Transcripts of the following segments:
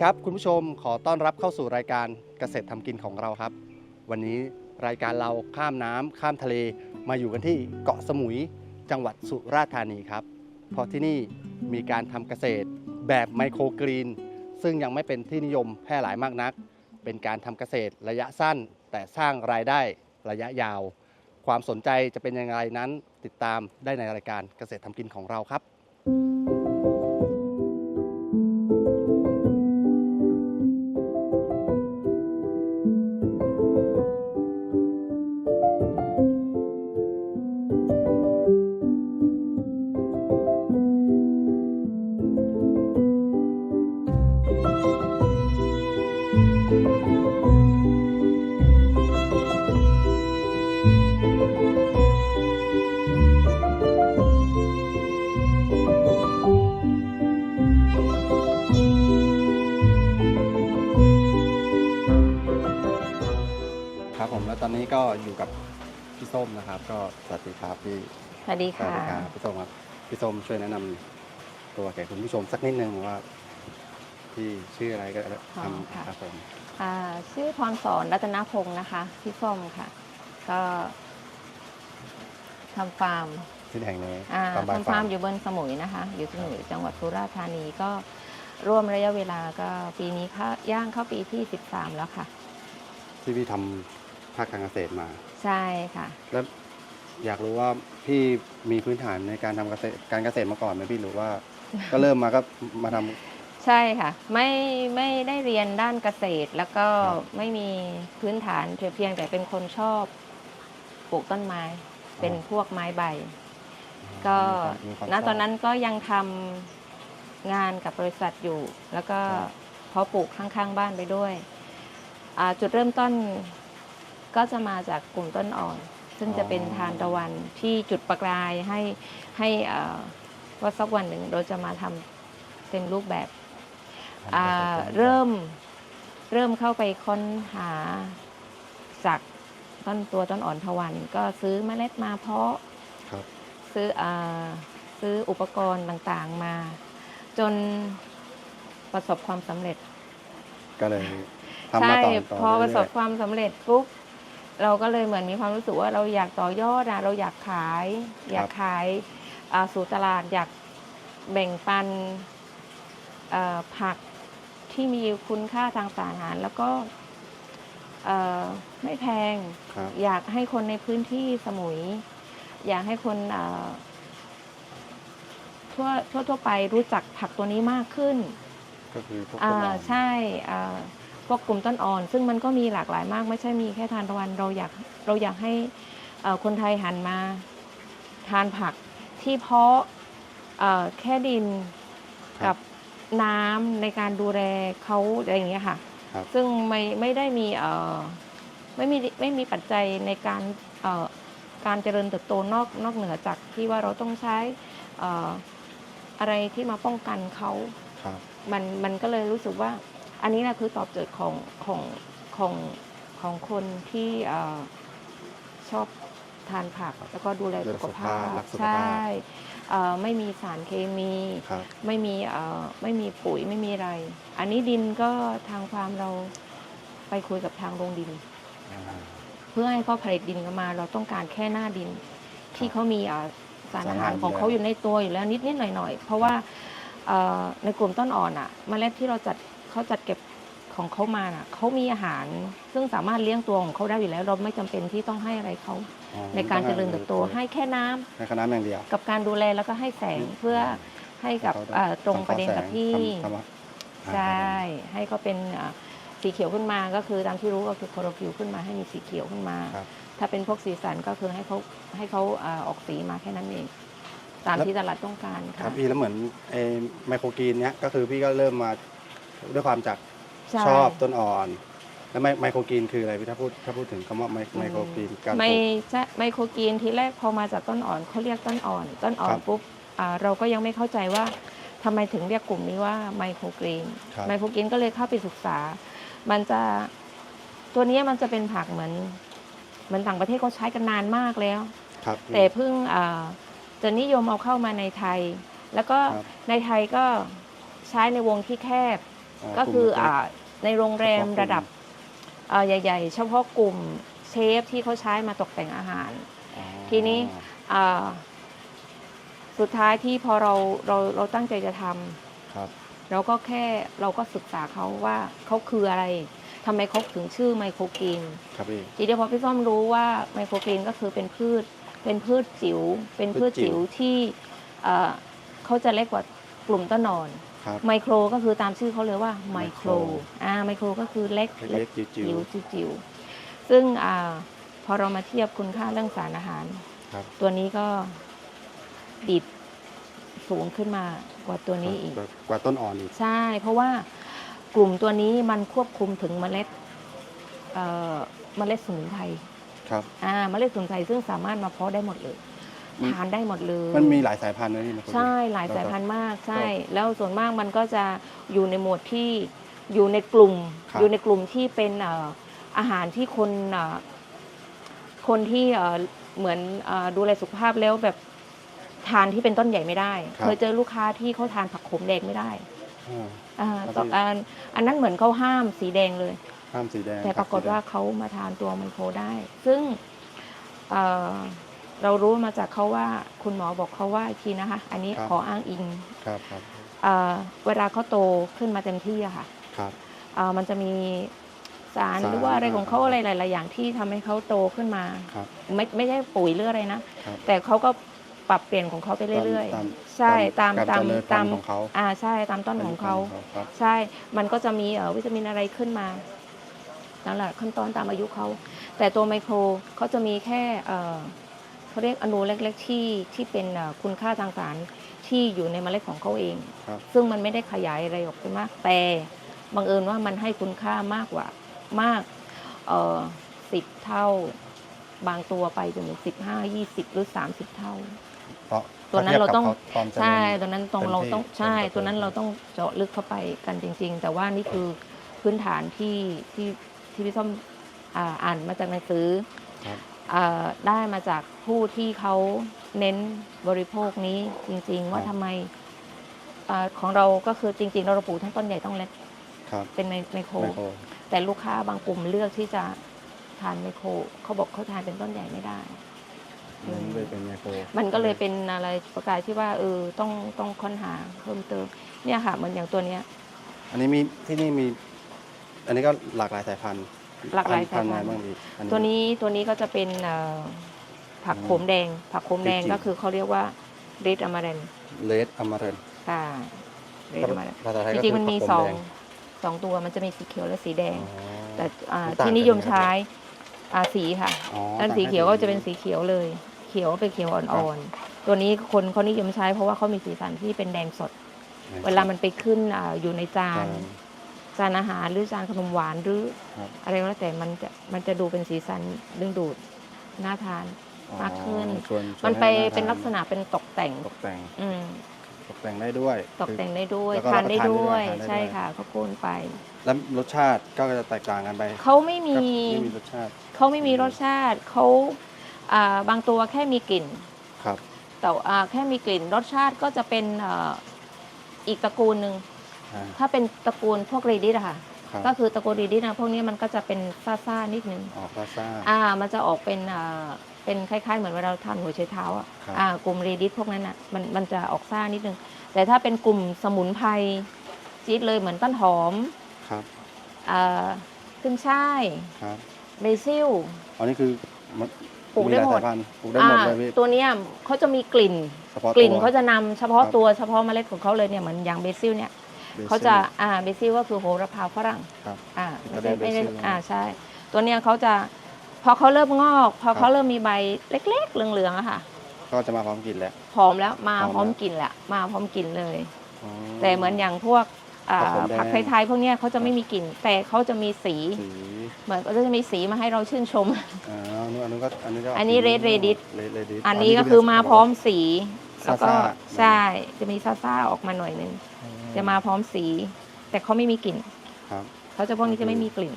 ดีครับคุณผู้ชมขอต้อนรับเข้าสู่รายการเกษตรทำกินของเราครับ วันนี้รายการเราข้ามน้ำข้ามทะเลมาอยู่กันที่เกาะสมุยจังหวัดสุราษฎร์ธานีครับ เพราะที่นี่มีการทำเกษตรแบบไมโครกรีน ซึ่งยังไม่เป็นที่นิยมแพร่หลายมากนัก เป็นการทำเกษตรระยะสั้น แต่สร้างรายได้ระยะยาว ความสนใจจะเป็นอยังไงนั้นติดตามได้ในรายการเกษตรทำกินของเราครับ ช่วยแนะนำตัวแก่คุณผู้ชมสักนิดนึงว่าพี่ชื่ออะไรก็ได้อ๋อทำค่ะครับผมอ่าชื่อพรสอนรัตนพงศ์นะคะพี่ส้มค่ะ ก็ทำฟาร์มที่แห่งนี้อ่าฟาร์มบายทำฟาร์มอยู่บนสมุยนะคะ อยู่สมุยจังหวัดสุราษฎร์ธานีก็ร่วมระยะเวลาก็ปีนี้เข้าย่างเข้าปีที่ 13 แล้วค่ะ ที่พี่ทำภาคการเกษตรมา ใช่ค่ะ แล้ว อยากรู้ว่าพี่มีพื้นฐานในการทำเกษตรการเกษตรมาก่อนไหมพี่หรือว่า ก็เริ่มมาก็มาทำ ใช่ค่ะ ไม่ไม่ได้เรียนด้านเกษตรแล้วก็ครับ ไม่มีพื้นฐานเพียงแต่เป็นคนชอบปลูกต้นไม้ เป็นพวกไม้ใบ ก็มีความณชอบตอนนั้นก็ยังทำงานกับบริษัทอยู่ แล้วก็ครับ เพาะปลูกข้างๆบ้านไปด้วยอ่าจุดเริ่มต้นก็จะมาจากกลุ่มต้นอ่อน ซึ่งจะเป็นทานตะวันที่จุดประกายให้ให้อ่าว่าสักวันหนึ่งเราจะมาทำเต็มรูปแบบอ่าเริ่มเริ่มเข้าไปค้นหาจากต้นตัวต้นอ่อนทวันก็ซื้อเมล็ดมาเพาะครับซื้ออาซื้ออุปกรณ์ต่างๆมา จนประสบความสำเร็จ ก็เลยทำมาใช่ต่อต่อพอประสบเอยความสำเร็จปุ๊บ เราก็เลยเหมือนมีความรู้สึกว่าเราอยากต่อยอดนะเราอยากขาย อยากขายอ่าสู่ตลาดอยากแบ่งปันอ่าผักที่มีคุณค่าทางสารอาหาร แล้วก็เอ่อไม่แพงๆครับอยากให้คนในพื้นที่สมุย อยากให้คนเอ่อทั่วทั่วทั่วไปรู้จักผักตัวนี้มากขึ้น ก็คือพวกอ่าต้นอ่อนใช่อ่าพ วกกลุ่มต้นอ่อน ซึ่งมันก็มีหลากหลายมาก ไม่ใช่มีแค่ทานตะวันเราอยากเราอยากให้เอ่อคนไทยหันมาทานผักที่เพาะเอ่อแค่ดินครักับบน้ำในการดูแลเขาอะไรอย่างเงี้ยค่ะครับซึ่งไม่ไม่ได้มีเอ่อไม่มีไม่มีปัจจัยในการเอ่อการเจริญเติบโตนอกนอกเหนือจากที่ว่าเราต้องใช้เอ่ออะไรที่มาป้องกันเขาครับมันมันก็เลยรู้สึกว่า อันนี้แหละคือตอบโจทย์ของของของของคนที่เอ่อชอบทานผักแล้วก็ดูแลดูแลสุขภาพสุขภาพรักสุขภาพใช่เอ่อไม่มีสารเคมีครับไม่มีเอ่อไม่มีปุ๋ยไม่มีอะไร อันนี้ดินก็ทางฟาร์มเราไปคุยกับทางโรงดินอ่าเพื่อให้เขาผลิตดินกันมา เราต้องการแค่หน้าดิน ที่เขามีเอ่อสารอาหารสารอาหารของเขาอยู่ในตัวอยู่แล้วนิดนิดหน่อยหน่อยๆเพราะว่าเอ่อในกลุ่มต้นอ่อนอะเมล็ดที่เราจัด เขาจัดเก็บของเขามาน่ะเขามีอาหารซึ่งสามารถเลี้ยงตัวของเขาได้อยู่แล้ว เราไม่จำเป็นที่ต้องให้อะไรเขาอ๋อในการเจริญเติบโตให้แค่น้ำในคณะอย่างเดียวกับการดูแลแล้วก็ให้แสงเพื่อให้กับเขาเอ่อตรงประเด็นกับทำข้อแสงที่ ทำทำอ่าใช่ให้เขาเป็นอ่าสีเขียวขึ้นมาก็คือตามที่รู้ก็คือโคโรฟิลขึ้นมาให้มีสีเขียวขึ้นมา ครับ ถ้าเป็นพวกสีสันก็คือให้เขาให้เขาอ่าออกสีมาแค่นั้นเอง ตามที่ตลาดต้องการครัค่ะบพี่แล้วเหมือนไอ้ไมโครกรีนเนี้ยก็คือพี่ก็เริ่มมา ด้วยความจากใช่ชอบต้นอ่อน แล้วไมไมโครกรีนคืออะไรพี่ถ้าพูดถ้าพูดถึงคำว่าไมไมโครกรีนการปไมลูก ใช่ไมโครกรีนทีแรกพอมาจากต้นอ่อนเขาเรียกต้นอ่อน ต้นอ่อครันบปุ๊บอ่าเราก็ยังไม่เข้าใจว่าทำไมถึงเรียกกลุ่มนี้ว่าไมโครกรีนครับ ไมโครกรีนก็เลยเข้าไปศึกษา มันจะตัวเนี้ยมันจะเป็นผักเหมือนเหมือนต่างประเทศเขาใช้กันนานมากแล้ว ครับ แต่เพิ่งอ่าจะนิยมเอาเข้ามาในไทย แล้วก็ครับ ในไทยก็ใช้ในวงที่แคบ ก็คือลุ่มเล็อ่าในโรงแรมเฉพาะกลุ่มระดับเอ่อใหญ่ ๆ เฉพาะกลุ่มเชฟที่เขาใช้มาตกแต่งอาหารอ๋อทีนี้อ่าสุดท้ายที่พอเราเราเราตั้งใจจะทำครับเราก็แค่เราก็ศึกษาเขาว่าเขาคืออะไรทำไมเขาถึงชื่อไมโครกรีนครับพี่ทีเดียวพอพี่ส้มรู้ว่าไมโครกรีนก็คือเป็นพืช เป็นพืชจิ๋วเป็นพืชพืชจิ๋จิ๋ววที่เอ่อเขาจะเล็กกว่ากลุ่มต้นนอน ครับไมโครก็คือตามชื่อเขาเลยว่าไมโครไมโครอ่าไมโครก็คือเล็กเล็กๆจิ๋วจิ๋วจิ๋วๆซึ่งอ่าพอเรามาเทียบคุณค่าเรื่องสารอาหารๆครับตัวนี้ก็ดิบสูงขึ้นมากว่าตัวนี้อีกกว่กว่าต้นอ่อนอีก ใช่ เพราะว่ากลุ่มตัวนี้มันควบคุมถึงเมล็ดเอ่อเมล็ดสมุนไพรครับอ่าเมล็ดสมุนไพรซึ่งสามารถมาเพาะได้หมดเลยอืม ทานได้หมดเลยมันมีหลายสายพันธุ์นะพี่มันใช่หลายสายพันธุ์มากใช่ แล้วส่วนมากมันก็จะอยู่ในหมวดที่อยู่ในกลุ่ม ครับอยู่ในกลุ่มที่เป็นเอ่ออาหารที่คนเอ่อคนที่เอ่อเหมือนเอ่อดูแลสุขภาพแล้วแบบทานที่เป็นต้นใหญ่ไม่ได้เคยเจอลูกค้าที่เขาทานผักขมแดงไม่ได้อ่า อ่าครับต่อพี่ อันอันนั้นเหมือนเขาห้ามสีแดงเลย ห้ามสีแดงแต่คปบรากฏสีแดงว่าเขามาทานตัวไมโครได้ ซึ่งเอ่อ เรารู้มาจากเขาว่าคุณหมอบอกเขาว่าอีกทีนะคะ อันนี้ขออ้างอิงครับครับเอ่อเวลาเขาโตขึ้นมาเต็มที่อะค่ะครับเอ่อมันจะมีสารสารหรือว่าอะไรของเขาอ่าอะไรหลาย ๆ อย่างที่ทำให้เขาโตขึ้นมา ครับไม่ไม่ใช่ปุ๋ยหรืออะไรนะ ครับ แต่เขาก็ปรับเปลี่ยนของเขาไปเรื่อย ตามๆ ใช่ตามการตามเจริญพัตานมธุ์ของเขาอ่าใช่ตามต้นของเขา ครับ ใช่ มันก็จะมีเอ่อวิตามินอะไรขึ้นมานั่นแหละขั้นตอนตามอายุเขา แต่ตัวไมโครเขาจะมีแค่เอ่อ เขาเรียกอนูเล็ก ๆ ที่ที่เป็นเอ่อคุณค่าทางสารที่อยู่ในเมล็ดของเขาเองครับซึ่งมันไม่ได้ขยายอะไรออกไปมาก แต่บังเอิญว่ามันให้คุณค่ามากกว่ามากเอ่อสิบเท่า บางตัวไปจนถึงสิบห้ายี่สิบหรือสามสิบเท่าเพราะตัวนั้นเราต้องถ้ทียบกับความเจริญใช่ตัวนั้นตรงเต็มเราที่ต้องใช่เต็มที่ตัวนั้นเราต้องเจาะลึกเข้าไปกันจริง ๆ แต่ว่านี่คือพื้นฐานที่ที่ที่พี่ส้มอ่าอ่านมาจากหนังสือครับอ่า ได้มาจากผู้ที่เขาเน้นบริโภคนี้จริง ๆ ว่าทำไมอาของเราก็คือจริง ๆ เราปลูกทั้งต้นใหญ่ต้องเล็กครับเป็นไมไมโคร ไมโครแต่ลูกค้าบางกลุ่มเลือกที่จะทานไมโครเขาบอกเขาทานเป็นต้นใหญ่ไม่ได้อืมมันเลยเป็นไมโครมันก็เลยเป็นอะไรประกายที่ว่าเออต้องต้องค้นหาเพิ่มเติมเนี่ยค่ะเหมือนอย่างตัวเนี้ยอันนี้มีที่นี่มี อันนี้ก็หลากหลายสายพันธุ์ หลากหลายพันธุ์สายพันธุ์อะไรบ้างพี่อั ตัวนี้ตัวนี้ก็จะเป็นเอ่อผักโขมแดง ผักโขมแดงจริงๆ ก็คือเขาเรียกว่าเรดอมารันเลดอมเรนค่ะเรดอมารันภาษาไทยจก็ริงคืๆมันมีผักสโของแดสองตัวมันจะมีสีเขียวและสีแดง อ๋อ แต่อ่ามันต่างที่นิยมกันยังไงใช้อ่าสีค่ะอ๋อด้านสีเขียวก็จะเป็นสีเขียวเลย เขียวเป็นเขียวอ่อนๆ ตัวนี้คนเขานิยมใช้เพราะว่าเขามีสีสันที่เป็นแดงสด เวลามันไปขึ้นอาอยู่ในจาจานน จานอาหารหรือจานขนมหวานหรือครับอะไรก็แล้วแต่มันจะมันจะดูเป็นสีสันดึงดูดน่าทานอ๋อมากขึ้นชวนชวมันไปให้าเป็นทาลักษณะเป็นตกแต่ง ตกแต่งอืมตกแต่งได้ด้วย ตกแต่งได้ด้วยแล้วก็ทานได้รับประทานได้ด้ด้ววยยทานได้ใช่ด้วยค่ะเขาโคนไป แล้วรสชาติก็จะแตกต่างกันไปเขาไม่มีกับไม่มีรสชาติเขาไม่มีรสชาติเขาอ่าบางตัวแค่มีกลิ่น ครับ แต่อ่าแค่มีกลิ่นรสชาติก็จะเป็นอ่าอีกตระกูลหนึ่งอ่า ถ้าเป็นตระกูลพวกรีดิสอะค่ะครับก็คือตระกูลรีดิสนะพวกนี้มันก็จะเป็นซ่าๆนิดนึงออกซ่าซ่าอ่า มันจะออกเป็นอ่าเป็นคล้ายๆ เหมือนเวลาเราทานหัวไชเท้าอะครับอ่ากลุ่มรีดิสพวกนั้นอะมันมันจะออกซ่านิดนึง แต่ถ้าเป็นกลุ่มสมุนไพรจี๊ดเลยเหมือนต้นหอมครับอ่าขึ้นช่ายครับเบซิลอันนี้คือมันปลูกได้หมดลายสายพันธุ์ปลูกได้หมดเลยพี่ตัวเนี้ยเขาจะมีกลิ่นเฉพาะกลิ่นตัวเขาจะนำเฉพาะครับตัวเฉพาะเมล็ดของเขาเลยเนี่ยเหมือนอย่างเบซิลเนี่ยบซิล เขาจะอ่าเบซิลก็คือโหระพาฝรั่งครับ อ่าก็ไม่ได้ได้ไม่ได้ basil อ่าใช่ ตัวเนี้ยเขาจะพอเขาเริ่มงอก พอเขาเริ่มมีใบเล็ก ๆ เหลืองๆอะค่ะก็จะมาพร้อมกลิ่นแล้ว พร้อมแล้วมาพร้อมพร้อมแล้วกลิ่นแหละมาพร้อมกลิ่นเลยอ๋อแต่เหมือนอย่างพวกอ่าผักผมแดงผักไทยๆพวกเนี้ยเขาจะไม่มีกลิ่น แต่เขาจะมีสีสีเหมือนก็จะมีสีมาให้เราชื่นชมอ่าอันนู้นอันนู้นก็อันนี้ก็อันนี้ red redis red redis อันนี้ก็คือมาพร้อมสีแล้วก็ซ่าๆใช่จะมีซ่าๆออกมาหน่อยนึงอื จะมาพร้อมสี แต่เขาไม่มีกลิ่นครับ เขาจะพวกนี้จะไม่มีกลิ่น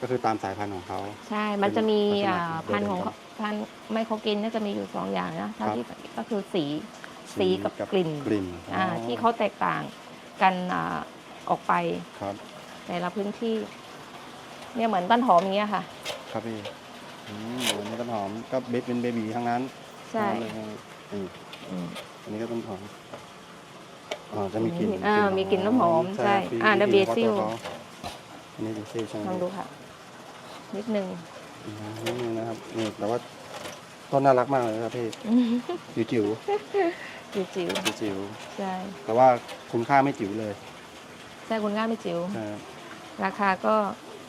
ก็คือตามสายพันธุ์ของเขา ใช่ มันจะมีเป็นลักษณะอ่าโดดเด่นพันธุ์ของเขาพันธุ์ไมโครกรีนเนี่ยจะมีอยู่สองอย่างนะถ้าครับ ที่ก็คือสี สีกับกลิ่นกลิ่นอ่าที่เขาแตกต่างกันอาออกไปครับ แต่ละพื้นที่ เนี่ยเหมือนต้นหอมอย่างเงี้ยค่ะ ครับพี่อืมอันนี้ต้นหอมก็เบเป็นเบบีทั้งนั้นใช่ทั้งนั้นเลยนี่อืมอันนี้ก็ต้นหอม อ๋อจะมีกลิ่นอ่ามีกลิ่นน้ำหอมใช่พี่อ่ามีแล้วกลิ่นเบซิลฉพาะตัวเขาอันนี้เบซิลใช่ไหมลองดูค่ะ นิดนึงอืมนิดนึงนะครับนี่แต่ว่าต้นน่ารักมากเลยนะครับพี่จิ๋วจิ๋วจิ๋วจิ๋วจิ๋วจิ๋วๆใช่แต่ว่าคุณค่าไม่จิ๋วเลยใช่คุณง่ายไม่จิ๋วนะครับราคาก็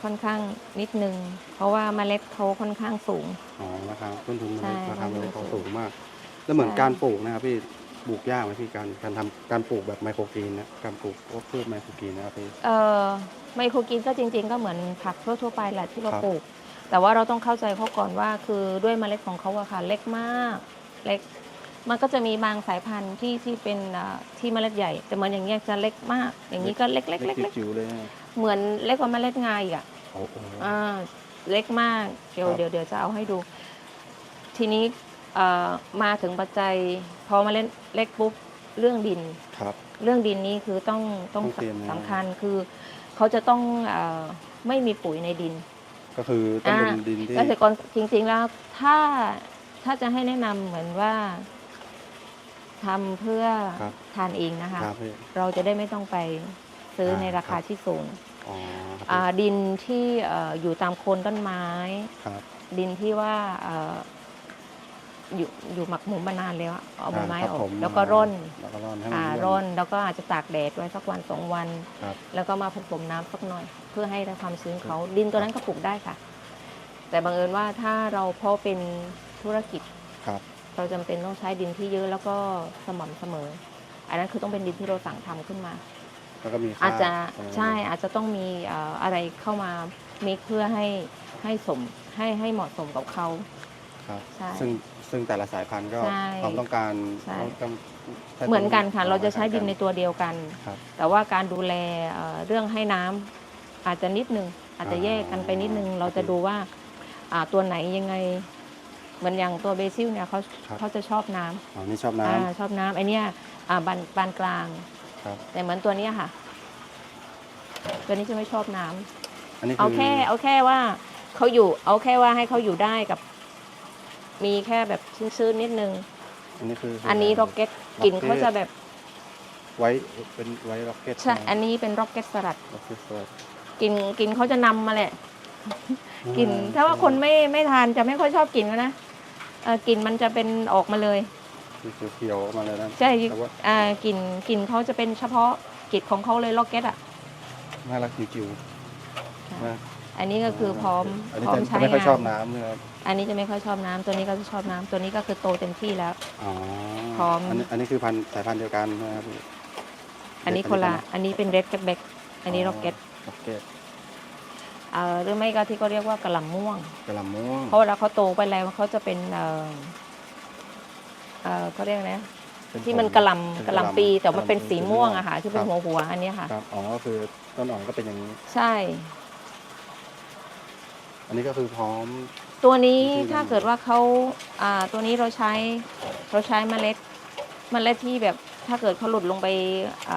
ค่อนข้างนิดนึง เพราะว่าเมล็ดเขาค่อนข้างสูงอ๋อราคาต้นทุนใช่ราคาต้นทุนเมล็ดเขาสูงมาก แล้วเหมือนใช่การปลูกนะครับพี่ ปลูกยากไหมพี่การการทำการปลูกแบบไมโครกรีนนะการปลูกพวกพืชไมโครกรีนนะครับพี่ เอ่อไมโครกินก็จริง ๆ ก็เหมือนผักทั่วๆไปแหละที่เราครับ ปลูก แต่ว่าเราต้องเข้าใจเขาก่อนว่าคือด้วยเมล็ดของเขาอะค่ะเล็กมากเล็ก มันก็จะมีบางสายพันธุ์ที่ที่เป็นอ่าที่เมล็ดใหญ่ แต่เหมือนอย่างเงี้ยจะเล็กมาก อย่างนี้ก็เล็กๆเล็กเล็กเล็กจิ๋วๆเลยนะเหมือนเล็กกว่าเมล็ดงาอีกอะ โอ้โห อ่าเล็กมากเดี๋ยวครับ เดี๋ยวเดี๋ยวจะเอาให้ดู ทีนี้เอ่อมาถึงปัจจัยพ อมาเล่นเล็กปุ๊บเรื่องดิน ครับ เรื่องดินนี้คือต้องต้องต้องเตรียมนะ สำคัญคือเขาจะต้องเออไม่มีปุ๋ยในดิน ก็คือต้องเป็นอ่า ดินที่ เกษตรกรจริงๆแล้วถ้าถ้าจะให้แนะนำเหมือนว่าทำเพื่อครับ ทานเองนะคะ ครับพี่ เราจะได้ไม่ต้องไปซื้อในอ่าราคาครับ ที่สูงอ๋อครับอ่าพี่ดินที่เอ่ออยู่ตามโคนต้นไม้ครับดินที่ว่าเอ่อ อยู่อยู่หมักหมมมานานแล้วอะเอาใบไม้คอรัอกผมแล้วก็ร่อนแล้วก็ร่อนให้มันอ่าเลื่อนร่อนแล้วก็อาจจะตากแดดไว้สักวันสองวันครับแล้วก็มาผสมน้ำสักหน่อย เพื่อให้ได้ความชื้นเขาดินตัวนั้นก็ปลูกได้ค่ะ แต่บังเอิญว่าถ้าเราเพาะเป็นธุรกิจครับเราจำเป็นต้องใช้ดินที่เยอะแล้วก็สม่ำเสมอ อันนั้นคือต้องเป็นดินที่เราสั่งทำขึ้นมาแล้วก็มีค่อาจจะตรงนั้นใช่อาจจะต้องมีเอ่ออะไรเข้ามามิกเพื่อให้ให้สมให้ให้เหมาะสมกับเขาครับใช่ซึ่ง ซึ่งแต่ละสายพันธุ์ก็ใช่ความต้องการใช่ ต้องต้องใช้เหมือนกันค่ะต้เราจะใช้ดินในตัวเดียวกัน ครับ แต่ว่าการดูแลเอ่อเรื่องให้น้ำอาจจะนิดนึง อาจจะแยกกันไปนิดนึง เราจะดูว่าอ่าตัวไหนยังไง เหมือนอย่างตัวเบซิลเนี่ยเขาครับ เขาจะชอบน้ำอ๋อนี่ชอบน้อ่าชอบน้ำไอเนี้ยอ่าบานบานกลางำครับ แต่เหมือนตัวเนี้ยค่ะ ตัวนี้จะไม่ชอบน้ำอันนี้เอาคือแค่ เอาแค่ว่าเขาอยู่ เอาแค่ว่าให้เขาอยู่ได้กับ มีแค่แบบชื้นๆนิดนึง อันนี้คืออัอันนี้ร็อกเก็ตกลิ่นเขาจะแบบไว้เป็นไว้ร็อกเก็ตใช่อันนี้เป็นร็อกเก็ตสลัดร็อกเก็ตสวัสดกลิ่นกลิ่นเขาจะนำมาแหละ กลิ่นถ้าว่าคนไม่ไม่ทานจะไม่ค่อยชอบกลิ่นเขานะเอ่อกลิ่นมันจะเป็นออกมาเลย คือเขียวๆออกมาเลยนะใช่แต่ว่าอ่ากลิ่นกลิ่นเขาจะเป็นเฉพาะกลิ่นของเขาเลยร็อกเก็ตอะ น่ารักจิ๋วๆนะอันนี้ก็คือพร้อมอันนี้พร้อมจะใช้จะไม่ค่อยงาชอบนน้ำนะครับ อันนี้จะไม่ค่อยชอบน้ำตัวนี้ก็จะชอบน้ำตัวนี้ก็คือโตเต็มที่แล้ว อ๋อพร้อมอันนี้อันนี้คือพันธุ์สายพันธุ์เดียวกันนะครับอันนี้คนละอันนี้เป็นเรดแคทแบ็กอันนี้ร็อกเก็ตร็อกเก็ตเอ่อหรือไม่ก็ที่เขาเรียกว่ากระหล่ำม่วง กระหล่ำม่วงเพราะเวลาเขาโตไปแล้วเขาจะเป็นเอ่อเอ่อเขาเรียกอะไรนะเป็นที่มันผกระหเป็ล่ำกระหล่ำปีแต่มันเป็นสีม่วงอะค่ะ ที่เป็นรับ หัวหัวๆอันเนี้ยค่ะ ครับอ๋อก็คือต้นอ่อนก็เป็นอย่างนี้ ใช่ อันนี้ก็คือพร้อม ตัวนี้ที่ถ้าเกิดว่าเขาอ่าตัวนี้เราใช้เราใช้เมล็ดเมล็ดที่แบบถ้าเกิดเขาหลุดลงไปอ่า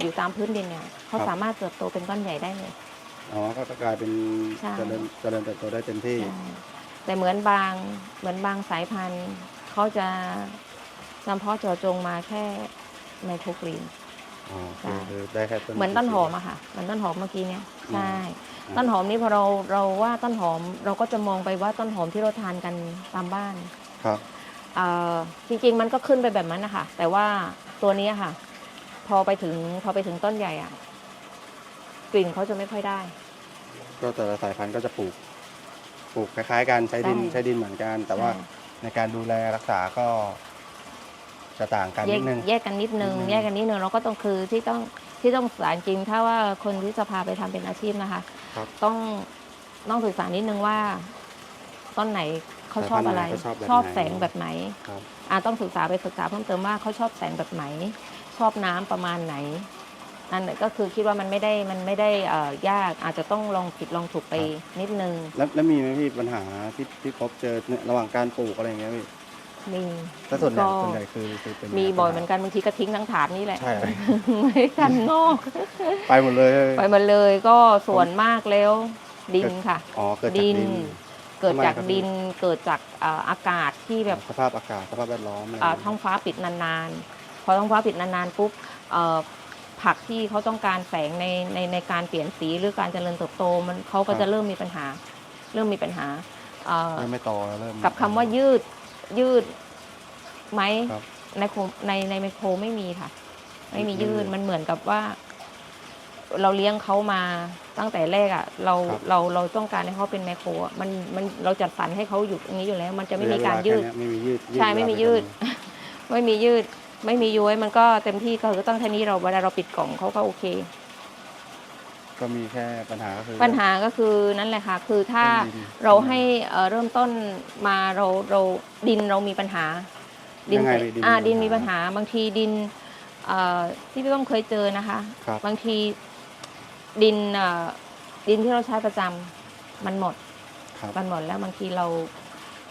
อยู่ตามพื้นดินเนี่ยเขาสามารถเติบโตเป็นก้อนใหญ่ได้เลย อ๋อก็กลายเป็นใช่ เจริญเจริญเติบโตได้เต็มที่ ใช่แต่เหมือนบางเหมือนบางสายพันธุ์เขาจะจำเพาะเจาะจงมาแค่ไมโครกรีน อ๋อใช่คือคือได้แค่ต้น เหมือนต้นหอมอะค่ะเหมือนต้นหอมเมื่อกี้เนี่ยใช่อืม ต้นหอมนี่พอเราเราว่าต้นหอมเราก็จะมองไปว่าต้นหอมที่เราทานกันตามบ้านครับเอ่อจริงๆมันก็ขึ้นไปแบบนั้นนะคะแต่ว่าตัวนี้ค่ะ พอไปถึงพอไปถึงต้นใหญ่อะกลิ่นเขาจะไม่ค่อยได้ ก็แต่ละสายพันธุ์ก็จะปลูก ปลูกคล้ายๆกันใช้ดินใช่ใช้ดินเหมือนกัน แต่ว่าใช่ ในการดูแลรักษาก็จะต่างกันแยนิกดนึง แยกกันนิดนึง นิดนึง แยกกันนิดนึงเราก็ต้องคือที่ต้อง ที่ต้องศึกษาจริงถ้าว่าคนที่จะพาไปทำเป็นอาชีพนะคะ ครับ ต้องต้องศึกษานิดนึงว่า ต้นไหนเขาชอบอะไร สายพันธุ์ไหนเขาชอบแบบชอบไหนแสงแบบไหนครับ อ่าต้องศึกษาไปศึกษาเพิ่มเติมว่าเขาชอบแสงแบบไหน ชอบน้ำประมาณไหนนั่นแหละก็คือคิดว่ามันไม่ได้มันไม่ได้เอ่อยากอาจจะต้องลองผิดลองถูกไปนิดนึง แล้วแล้วมีไหมพี่ปัญหาที่ที่พบเจอเนี่ยระหว่างการปลูกอะไรอย่างเงี้ยพี่ มีแต่ส่วนใหญ่ก็ส่วนใหญ่คือคือเป็นมีบ่อยเหมือนกันบางทีก็ทิ้งทั้งถาดนี่แหละใช่ไม่ทันงอก ไปหมดเลย ไปหมาเลยก็ส่วนมากแล้ว ดินค่ะอ๋อเกิดจากดิดินนเกิดจากทำไมครับดินเกิดจากเอ่ออากาศที่แบบสภาพอากาศสภาพแวดล้อมอะไรเอ่อท้องฟ้าปิดนานๆพอท้องฟ้าปิดนานๆปุ๊บเอ่อผักที่เขาต้องการแสงในในในการเปลี่ยนสีหรือการเจริญเติบโตมันเขาก็จะเริ่มมีปัญหา เริ่มมีปัญหาเอ่อเริ่มไม่โตแล้วเริ่มกับคำว่ายืด ยืดไหมครับในโคในในไมโครไม่มีค่ะไม่มีไม่มียืดมันเหมือนกับว่า เราเลี้ยงเขามาตั้งแต่แรกอะ เราครับเราเราต้องการให้เขาเป็นไมโครอะมันมันเราจัดสรรให้เขาอยู่ตรงนี้อยู่แล้ว มันจะไม่มีการยืด ระะเวลแค่เนี้ไม่มียืดใช่ไม่มียืด ไม่มียืด ไม่มีย้วยมันก็เต็มที่ก็คือต้องเท่านี้เราเวลาเราปิดกล่องเขาก็โอเค ก็มีแค่ปัญหาก็คือ ปัญหาก็คือนั่นแหละค่ะ คือถ้าดิน เราให้เอ่อเริ่มต้นมาเราเราดินเรามีปัญหาดิยังไงเสร็จดินอ่ามีดินมีปัปัญญหาหาบางทีดินเอ่อที่พี่ต้อมเคยเจอนะคะครับบางทีดินเอ่อดินที่เราใช้ประจำมันหมด ครับมันหมดแล้วบางทีเรา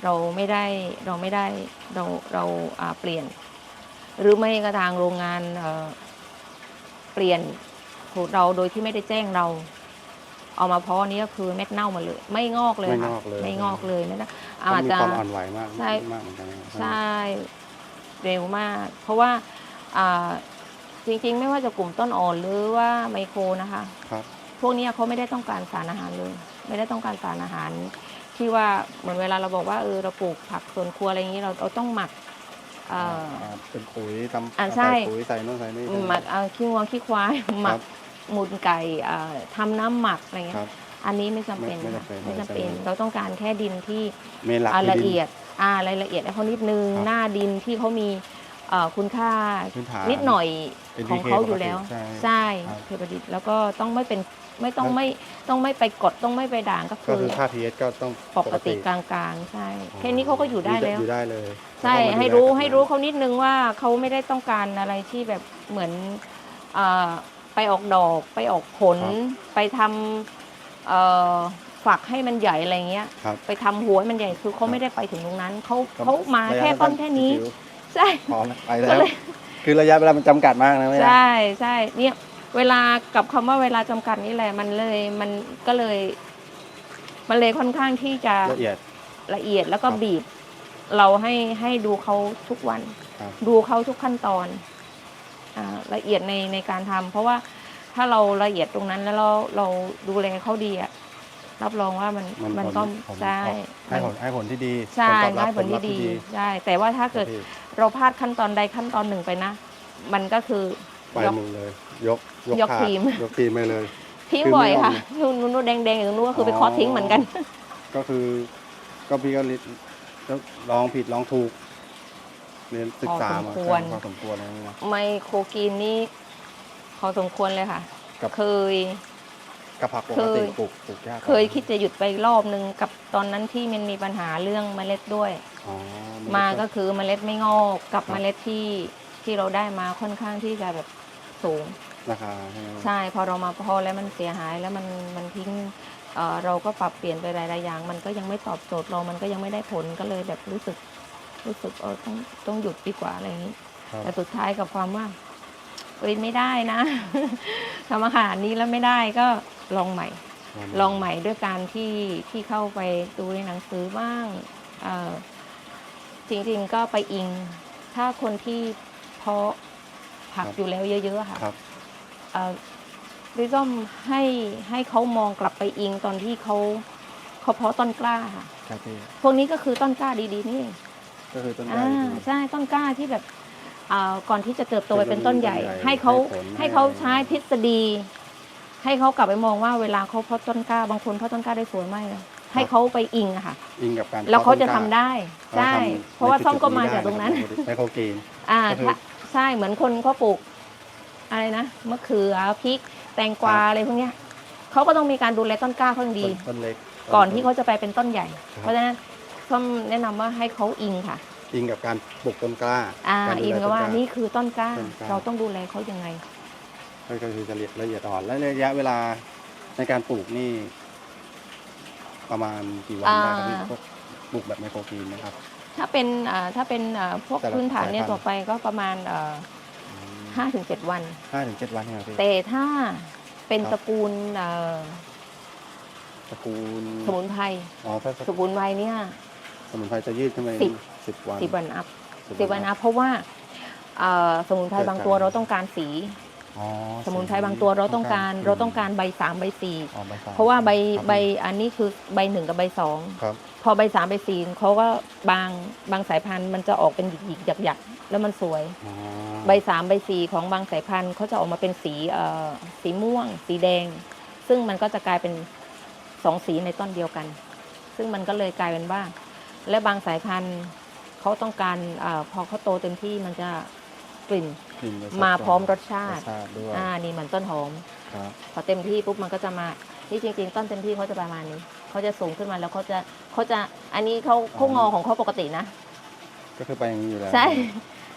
เราไม่ได้เราไม่ได้เราเราอ่าเปลี่ยน หรือไม่ก็ทางโรงงานเอ่อเปลี่ยน ของเราโดยที่ไม่ได้แจ้งเรา เอามาเพาะอันนี้ก็คือเม็ดเน่าหมาเลย ไม่งอกเลยไม่ค่ะงอกเลยไม่งอกเลยไม่ได้เขาอาจมีจะความอ่อนไหวมากใช่มากเหมือนกันนะครับใช่เร็วมาก เพราะว่าอ่าจริงๆ ไม่ว่าจะกลุ่มต้นอ่อนหรือว่าไมโครนะคะครับพวกเนี้ยเขาไม่ได้ต้องการสารอาหารเลย ไม่ได้ต้องการสารอาหาร ที่ว่าเหมือนเวลาเราบอกว่าเออเราปลูกผักสวนครัวอะไรอย่างนี้เราเราต้องหมักเอ่อาเป็นปุ๋ยทำอ่าใช่ใส่ปุ๋ยใส่นู่นใส่นี่หมักเอาขี้วัวขี้ควายหมัครักบ มูลไก่เอ่อทำน้ำหมักอะไรเงี้คยรับอันนี้ไม่จำเป็นไม่ไม่ค่ะจำเป็นไม่จำเป็นไม่จำเป็นเราต้องการแค่ดินที่ เมนหลักอ่าคือละดินเอียดอ่ารายละเอียดให้เขานิดนึง ครับหน้าดินที่เขามีเอ่อคุณค่าพื้นฐานนิดหน่อย NPK ของเขาอยู่แล้วปกติใช่ใช่ครับ เพประดิษฐ์แล้วก็ต้องไม่เป็นไม่ต้องครับไม่ต้องไม่ไปกดต้องไม่ไปด่างก็ก็คือคือค่า pH ก็ต้องปกติกลางๆ ใช่แค่นี้เขาก็อยู่ได้แล้ว อยู่ได้เลยใช่แล้วก็มาให้ดูแลรู้กับให้รู้เขานิดนึงว่าเขาไม่ได้ต้องการอะไรที่แบบเหมือนเอ่อ ไปออกดอก ไปออกผล ไปทำเอ่อฝักให้มันใหญ่อะไรเงี้ย ครับ ไปทำหัวให้มันใหญ่คือเขาไม่ได้ไปถึงตรงนั้นเขาครับเขามาระยะแค่ต้นแค่นี้ จิ๋วใช่พอแล้วไปแล้ก็ว เลย คือระยะเวลามันจำกัดมากนะแม่ใช่ใช่เนี่ยเวลากับคำว่าเวลาจำกัดนี่แหละมันเลยมันก็เลย มันเลยค่อนข้างที่จะละเอียด ละเอียดแล้วก็ครับบีบ เราให้ให้ดูเขาทุกวัน ครับ ดูเขาทุกขั้นตอนอ่า ละเอียดในในการทำเพราะว่าถ้าเราละเอียดตรงนั้นแล้วเราเราดูแลเขาดีอะรับรองว่ามันมันมันผลต้องผลใช่ให้ผลให้ผลที่ดีใช่ผลตอบรับได้ผลที่ลัพธ์ดีใช่แต่ว่าถ้าเกิดที่เราพลาดขั้นตอนใดขั้นตอนหนึ่งไปนะ มันก็คือไปยกหมดเลย ยกยกขาดทีมยกทีมไปเลยทิ้งคือบ่อยไม่ค่ะยอมนู่นนู่นแดงๆอยู่นู่นก็คือไปอ๋อเคอทิ้งเหมือนกัน ก็คือ ก็พี่ก็ลิลองผิดลองถูก เรียนศึกษามาพอสมควร พอสมควรนะนี่นะ ไมโครกรีนนี่พอสมควรเลยค่ะกับ เคยกับผักปเคกติยปลูกปลูกยากเคยคิดจะหยุดไปรอบนึงกับตอนนั้นที่มันมีปัญหาเรื่องเมล็ดด้วย อ๋อมาก็คือเมล็ดไม่งอกกับครับเมล็ดที่ที่เราได้มาค่อนข้างที่จะแบบสูง ราคาใช่ไหมใช่พอเรามาพอแล้วมันเสียหายแล้วมันมันทิ้งเอ่อเราก็ปรับเปลี่ยนไปหลายๆอย่าง มันก็ยังไม่ตอบโจทย์เรา มันก็ยังไม่ได้ผลก็เลยแบบรู้สึก รู้สึกเออต้องต้องหยุดดีกว่าอะไรอย่างนี้ ครับแต่สุดท้ายกับความว่าเอ้ยไม่ได้นะ ทำอาหารนี้แล้วไม่ได้ก็ลองใหม่ ลองใหม่ด้วยการที่ที่เข้าไปดูในหนังสือบ้างเอ่อจริงๆก็ไปอิง ถ้าคนที่เพาะผักครับ อยู่แล้วเยอะๆค่ะ ครับ เอ่อดิส้มให้ให้เขามองกลับไปอิงตอนที่เขาเขาเพาะต้นกล้าค่ะ ครับพี่ พวกนี้ก็คือต้นกล้าดีๆนี่เอง ก็คือต้นไม้อ่าดีใช่ต้นกล้าที่แบบอ่าก่อนที่จะเติบโตไปเป็เป็นนต้นใหญ่ต้นใหญ่ให้เขาให้ผลให้เขาให้ใช้ทฤษฎี ให้เขากลับไปมองว่าเวลาเขาเพาะต้นกล้าบางคนเพาะต้นกล้าได้สวยมากเลยให้เขาไปอิงอะค่ะ อิงกับการแล้วเขาจะพทำต้นกล้ได้ใช่ทำเพราะว่าในส้มก็จุดๆมานี้จากตรงนั้นได้ะไมโครกรีนอ่าก็คือถ้าใช่เหมือนคนเขาปลูกอะไรนะมะเขือพริก แตงกวาครับ อะไรพวกเนี้ยเขาก็ต้องมีการดูแลต้นกล้าเขาดีต้นต้นเล็ก ก่อนที่เขาจะไปเป็นต้นใหญ่ ครับ เพราะฉะนั้น ส้มแนะนำว่าให้เขาอิงค่ะ อิงกับการปลูกต้นกล้าอ่า การดูอิงแลกับว่าต้กล้ นี่คือต้นกล้า ต้นกล้า เราต้องดูแลเขายังไง ก็คือจะละเอียดละเอียดอ่อนและระยะเวลาในการปลูกนี่ ประมาณกี่วันได้ครับพี่อ่า พวกปลูกแบบไมโครกรีนนะครับจถ้าเป็นอ่าถ้าเป็นอ่าพวกแต่ละพื้นฐานเนี่ยสายพันธุ์ ต่อไปก็ประมาณห้าถึงเจ็ดวัน ห้าถึงเจ็ดวันเองเหรอพี่ แต่ถ้าเป็นครับ ตระกูลเอ่อตระกูลสมุนไพรอ๋อถ้าสมุนไพรเนี่ย สมุนไพรจะยืดขึ้นไปสิบ สิบวันสิบวันอัพสิบวันอัพเพราะว่าเอ่อสมุนไพรเกิดบางตัวการเราต้องการสี อ๋อสมุนไพรบางตัวเราต้องการเราต้องการใบสามใบสี่อ๋อใบสมเพราะว่าใบครับใบอันนี้คือใบหนึ่งกับใบสองครับ พอใบสามใบสี่เขาก็บางบางสายพันธุ์มันจะออกเป็นหยิกๆหยักๆแล้วมันสวย อ๋อใบสามใบสี่ของบางสายพันธุ์เขาจะออกมาเป็นสีเอ่อสีม่วง สีแดง ซึ่งมันก็จะกลายเป็นสองสีในต้นเดียวกัน ซึ่งมันก็เลยกลายเป็นว่า และบางสายพันธุ์เขาต้องการอาพอเขาโตเต็มที่มันจะกลิ่นกลิ่นจะสดมาพร้อมรสชารสติชาติด้วยอ่านี่เหมือนต้นหอมครับพอเต็มที่ปุ๊บมันก็จะมาที่จริง ๆ ต้นเต็มที่เขาจะประมาณนี้เขาจะสูงขึ้นมาแล้วเขาจะเขาจะอันนี้เขาเขางอของเขาปกตินะ ก็คือไปอย่างนี้อยู่แล้วใช่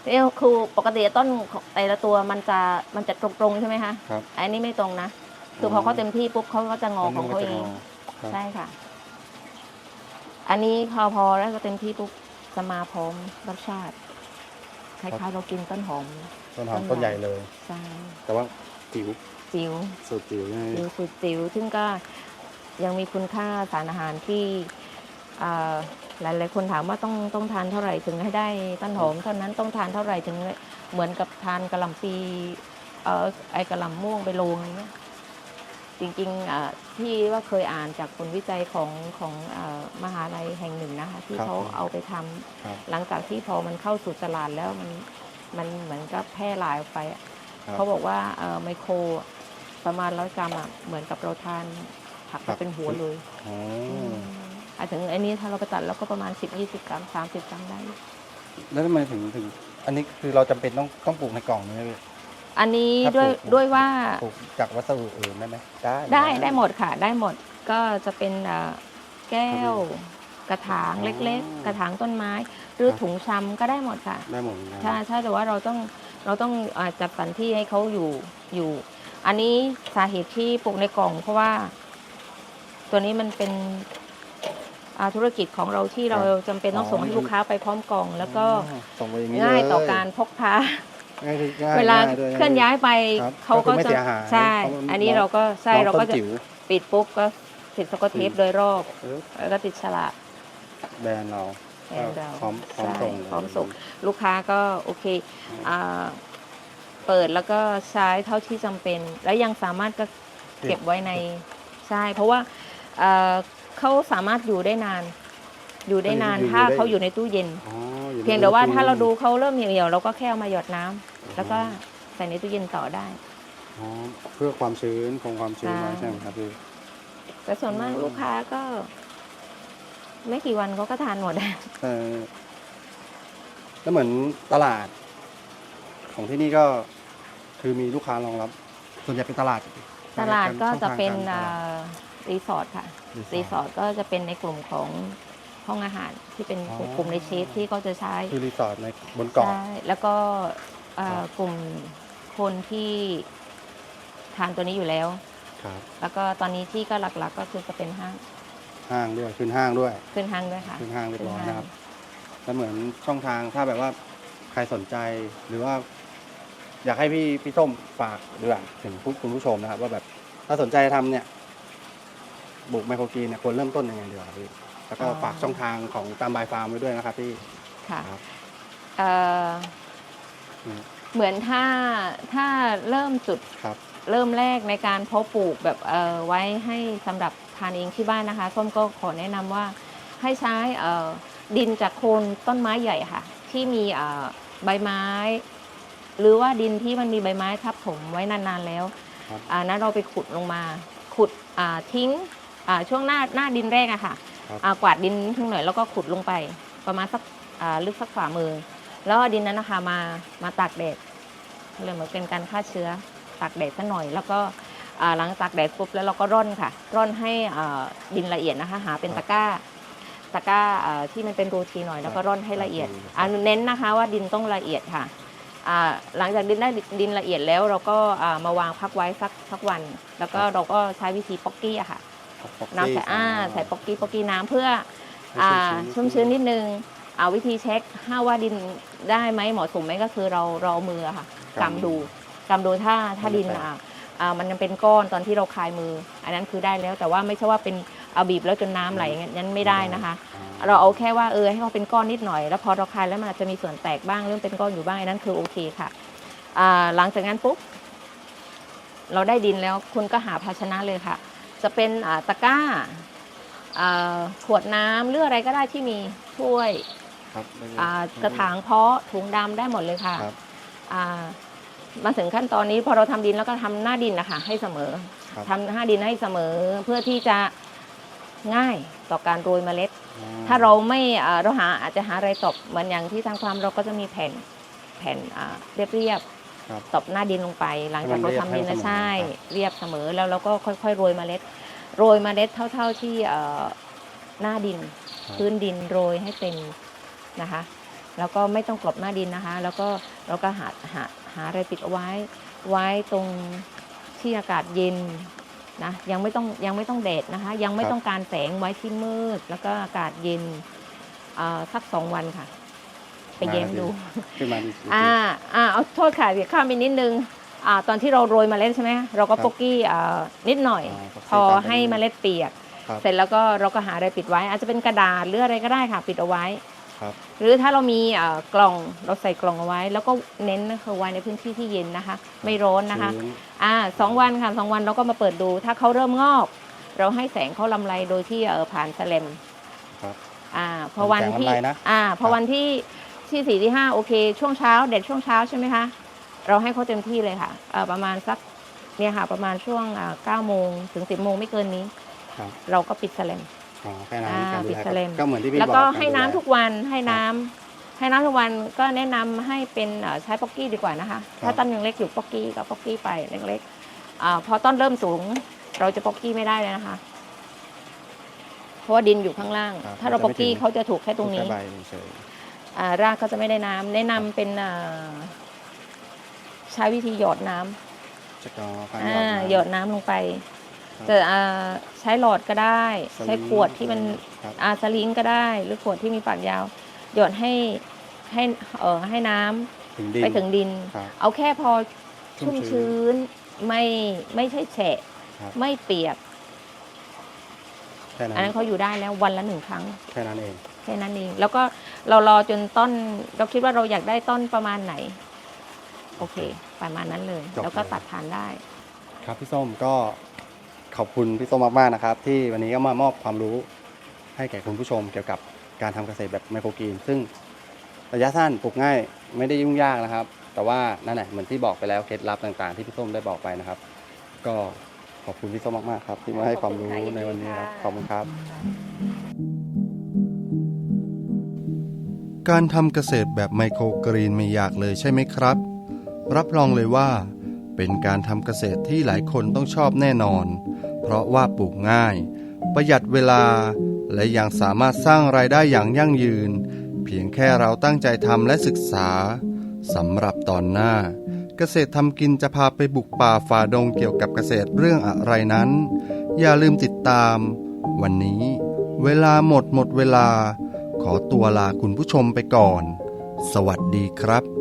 เนี่ยคือปกติต้นของแต่ละตัวมันจะมันจะตรงๆใช่ไหมคะครับอันนี้ไม่ตรงนะคือพอเขาเต็มที่ปุ๊บเขาก็จะงอของเขาเองครับใช่ค่ะ อันนี้พอพอแล้วก็เต็มที่ปุ๊บจะมาพร้อมรสชาติคล้ายๆเรากินต้นหอมต้นหอมต้ต้นนใหใหญ่ญ่เลยใช่แต่ว่าจิ๋วจิ๋วสูตรจิ๋วใช่ไหมจิ๋วสุดจิ๋วซึ่งก็ยังมีคุณค่าสารอาหารที่อ่าหลายๆคนถามว่าต้องต้องทานเท่าไหร่ถึงให้ได้ต้นหอมเท่านั้นต้องทานเท่าไหร่ถึงเหมือนกับทานกระหล่ำปีเอ่อไอกระหล่ำม่วงไปโลงอย่างเงี้ย จริงๆอ่าที่ว่าเคยอ่านจากผลวิจัยของของอามหาลัยแห่งหนึ่งนะคะที่เขาเอาไปทำครับหลังจากที่พอมันเข้าสู่ตลาดแล้วมันมันเหมือนกับแพร่หลายออกไปอะครับเขาบอกว่าเอ่อไมโครอะประมาณร้อยกรัมอะเหมือนกับเราทานผักครัมาบเป็นหัวเลยอ๋อมอะถึงอันนี้ถ้าเราไปตัดแล้วก็ประมาณ 10 20 กรัม 30 กรัมได้ แล้วทำไมถึงถึง อันนี้คือเราจำเป็นต้องต้องปลูกในกล่องไหมพี่ อันนี้ถ้าด้วยปลูก ด้วยว่าปลูกจากวัสดุอื่นได้ไหมได้ได้ได้หมดค่ะ ได้หมดก็จะเป็นเอ่อแก้ว กระถางเล็กๆกระถางต้นไม้ หรือถุงชำก็ได้หมดค่ะ ได้หมดเหมือนกันใช่ใช่แต่ว่าเราต้องเราต้องอาจัดสรรที่ให้เขาอยู่อยู่ อันนี้สาเหตุที่ปลูกในกล่อง เพราะว่า ตัวนี้มันเป็นอ่าธุรกิจของเราที่เราจำเป็นต้องส่งให้ลูกค้าไปพร้อมกล่อง แล้วก็อ๋อส่งไปอย่างนี้ง่ายต่อเลการพกพา ง่ายคือง่ายเวลาง่ด้วเคลื่อนย้ายไปครับเขาก็ก็คือไม่จะเสียหายใช่ เพราะมันอันนี้เราก็ใช่น้องเราก็ต้นจะจิ๋ว ปิดปุ๊บก็ติดสกอตเทปโดยรอบเออแล้วก็ติดฉลาก แบรนด์เราแบรนด์เรา พร้อมพร้อมใช่ส่งพร้อมส่งลูกค้าก็โอเคอ่าเปิดแล้วก็ใช้เท่าที่จำเป็น แล้วยังสามารถก็เก็บไว้ในใช่ เพราะว่าเอ่อเขาสามารถอยู่ได้นาน อยู่ได้นานอยู่ถ้าได้ เขาอยู่ในตู้เย็น อ๋ออในเพียงแต่ว่าตู้ถ้าเราดูเขาเริ่มเหี่ยวๆเราก็แค่เอามาหยดน้ำ แล้วก็ใส่ในตู้เย็นต่อได้ อ๋อเพื่อความชื้นคงความชื้นไว้ใช่ใช่ไหมครับพี่ แต่ส่วนมากอืมลูกค้าก็ ไม่กี่วันเขาก็ทานหมดเออแล้วเหมือนตลาด ของที่นี่ก็คือมีลูกค้ารองรับ ส่วนใหญ่เป็นตลาดตลาดก็จะเป็นช่องทางการตลาดอ่ารีสอร์ทค่ะ รีสอร์ทก็จะเป็นในกลุ่มของห้องอาหารที่เป็นอ๋อ กลุ่มในเชฟที่ก็จะใช้คือรีสอร์ทในบนเกาะใช่แล้วก็ เอ่อครับกลุ่มคนที่ทานตัวนี้อยู่แล้ว ครับ แล้วก็ตอนนี้ที่ก็หลักๆก็คือจะเป็นห้างห้างด้วยขึ้นห้างด้วย ขึ้นห้างด้วยค่ะขึ้นห้างเรียบร้อยขึ้นห้างนะครับ แล้วเหมือนช่องทางถ้าแบบว่าใครสนใจหรือว่า อยากให้พี่พี่ส้มฝากดีกว่าถึงผู้คุณผู้ชมนะครับ ว่าแบบถ้าสนใจทำเนี่ยบุกไมโครกรีนเนี่ยควรเริ่มต้นยังไงดีกว่าพี่แล้วก็ฝากช่องทางของตามบายฟาร์มไว้ด้วยนะครับพี่ค่ะครับ เอ่ออืม เหมือนถ้าถ้าเริ่มจุดครับ เริ่มแรกในการเพาะปลูกแบบเอ่อไว้ให้สำหรับทานเองที่บ้านนะคะส้มก็ขอแนะนำว่าให้ใช้เอ่อดินจากโคนต้นไม้ใหญ่ค่ะ ที่มีเอ่อใบไม้ หรือว่าดินที่มันมีใบไม้ทับถมไว้นานๆแล้วครับอ่านั้นเราไปขุดลงมาขุดอ่าทิ้งอ่าช่วงหน้าหน้าดินแรกอะค่ะครับอ่ากวาดดินทิ้งหน่อยแล้วก็ขุดลงไปประมาณสักอ่าลึกสักฝ่ามือ แล้วเอาดินนั้นนะคะมามาตากแดดเลยเหมือนเป็นการฆ่าเชื้อตากแดดสักหน่อย แล้วก็อ่าหลังตากแดดปุ๊บแล้วเราก็ร่อนค่ะ ร่อนให้อ่าดินละเอียดนะคะ หาเป็นตะกร้าตะกร้าอ่าที่มันเป็นรูทีหน่อยแล้วก็ร่อนให้ละเอียดอ่าเน้นนะคะว่าดินต้องละเอียดค่ะอ่าหลังจากดินได้ดินละเอียดแล้วเราก็อ่ามาวางพักไว้สักสักวัน แล้วก็เราก็ใช้วิธีป๊อกกี้อะค่ะป๊อกน้ำกี้ใส่อ่าใส่ป๊อกกี้ป๊อกกี้น้ำเพื่อให้อ่าชุ่ชุ่มมชื้ชื้นนนิดนึง เอาวิธีเช็คห้าว่าดินได้ไหมเหมาะสมไหมก็คือเราเราเอามืออะค่ะกำดูกำดูถ้าถ้าดินอะอ่ามันยังเป็นก้อนตอนที่เราคลายมือ อันนั้นคือได้แล้ว แต่ว่าไม่ใช่ว่าเป็นเอาบีบแล้วจนน้ำไหลอย่างนั้นไม่ได้นะคะ เราเอาแค่ว่าเออให้เขาเป็นก้อนนิดหน่อย แล้วพอเราคลายแล้วมันอาจจะมีส่วนแตกบ้างเริ่มเป็นก้อนอยู่บ้างอันนั้นคือโอเคค่ะอ่าหลังจากนั้นปุ๊บเราได้ดินแล้วคุณก็หาภาชนะเลยค่ะ จะเป็นอ่าตะกร้าอ่าขวดน้ำหรืออะไรก็ได้ที่มีถ้วย ครับอ่ากระถางเพาะถุงดำได้หมดเลยค่ะครับอ่ามาถึงขั้นตอนนี้พอเราทำดินแล้วก็ทำหน้าดินนะคะให้เสมอครับทำหน้าดินให้เสมอเพื่อที่จะง่ายต่อการโรยเมล็ดอืมถ้าเราไม่อ่าเราหาอาจจะหาอะไรตบเหมือนอย่างที่ทางความเราก็จะมีแผ่นแผ่นอ่าเรียบเรียบๆครับตบหน้าดินลงไป หลังจากให้เรามันเรียบทำดินให้นะมันเสมอใช่ครับ เรียบเสมอแล้วเราก็ค่อยๆโรยเมล็ด โรยเมล็ดเท่า ๆที่เอ่อหน้าดินครับพื้นดินโรยให้เต็ม นะคะ แล้วก็ไม่ต้องกลบหน้าดินนะคะ แล้วก็เราก็หาหาหาอะไรปิดเอาไว้ ไว้ตรงที่อากาศเย็นนะยังไม่ต้องยังไม่ต้องแดดนะคะ ยังไม่ต้องการแสงไว้ที่มืด แล้วก็อากาศเย็นอ่าสักสองวันค่ะ ไปเย้มดู ขึ้นมาดีอ่าอ่าเอาโทษค่ะเดี๋ยวข้ามไปนิดนึงอ่าตอนที่เราโรยเมล็ดใช่ไหมเราก็ครับปกกี้อ่านิดหน่อย อ่าปกกี้พอตามไปให้นิดนึงเมล็ดเปียก ครับ เสร็จแล้วก็เราก็หาอะไรปิดไว้ อาจจะเป็นกระดาษหรืออะไรก็ได้ค่ะ ปิดเอาไว้ ครับหรือถ้าเรามีอ่ากล่องเราใส่กล่องเอาไว้ แล้วก็เน้นนะคะไว้ในพื้นที่ที่เย็นนะคะ ไม่ร้อนนะคะชื้นอ่าสองวันค่ะสองวันเราก็มาเปิดดู ถ้าเขาเริ่มงอก เราให้แสงเขาลำไรโดยที่เออผ่านแสลมครับอ่าพอวันแสงที่ลำไรนะอ่าพอครับวันที่ที่สี่ที่ห้าโอเค ช่วงเช้าเด็ดช่วงเช้าใช่ไหมคะเราให้เขาเต็มที่เลยค่ะเอ่อประมาณสักเนี่ยค่ะประมาณช่วงอ่าเก้าโมงถึงสิบโมงไม่เกินนี้ครับเราก็ปิดแสลม อ๋อแค่นั้นอ่าการดูปิดแลแสลมก็เหมือนที่พี่แล้วบอกก็ารให้ดูน้ำแลทุกวันให้น้ำให้น้ำทุกวันก็แนะนำให้เป็นเอ่อใช้ป๊อกกี้ดีกว่านะคะครับถ้าต้นยังเล็กอยู่ป๊อกกี้กับป๊อกกี้ไปเล็กๆอ่าพอต้นเริ่มสูง เราจะป๊อกกี้ไม่ได้เลยนะคะ เพราะว่าดินอยู่ข้างล่าง ครับถ้าเราป๊อกกี้มันจะไม่ถึง เขาจะถูกแค่ตรงนี้ แค่ใบเฉยอ่ารากก็จะไม่ได้น้ำแนะนำเป็นอ่าใช้วิธีหยอดน้ำๆจะกรอการอ่าหหยยออดดน้ำลงไปครับ จะอ่าใช้หลอดก็ได้สลิงใช้ขวดที่มันครับอาสลิงก็ได้ หรือขวดที่มีปากยาว หยอดให้ให้เออให้น้ำถึงดินไปถึงดินครับเอาแค่พอชุ่ชุ่มมชื้นชื้นไม่ไม่ใช่แฉะครับไม่เปียกแค่นั้อันนนั้นเขาอยู่ได้แล้ววันละหนึ่งครั้งแค่นั้นเองแค่นั้นเองแล้วก็เรารอจนต้น เราคิดว่าเราอยากได้ต้นประมาณไหน โอเค ประมาณนั้นเลยจบแล้วก็เลยตัดทานได้ ครับพี่ส้มก็ ขอบคุณพี่ส้มมากๆนะครับ ที่วันนี้ก็มามอบความรู้ให้แก่คุณผู้ชมเกี่ยวกับการทำเกษตรแบบไมโครกรีน ซึ่งระยะสั้นปลูกง่ายไม่ได้ยุ่งยากนะครับ แต่ว่านั่นแหละเหมือนที่บอกไปแล้วเคล็ดลับต่างๆ ที่พี่ส้มได้บอกไปนะครับ ก็ขอบคุณพี่ส้มมากๆครับ ที่มาให้ความรู้ขอบคุณค่ะในวันนี้ครับยินดีค่ะขอบคุณครับ การทำเกษตรแบบไมโครกรีนไม่ยากเลยใช่ไหมครับ รับรองเลยว่า เป็นการทำเกษตรที่หลายคนต้องชอบแน่นอน เพราะว่าปลูกง่าย ประหยัดเวลา และยังสามารถสร้างรายได้อย่างยั่งยืน เพียงแค่เราตั้งใจทำและศึกษาสำหรับตอนหน้า เกษตรทำกินจะพาไปบุกป่าฝ่าดงเกี่ยวกับเกษตรเรื่องอะไรนั้น อย่าลืมติดตาม วันนี้ เวลาหมดหมดเวลา ขอตัวลาคุณผู้ชมไปก่อน สวัสดีครับ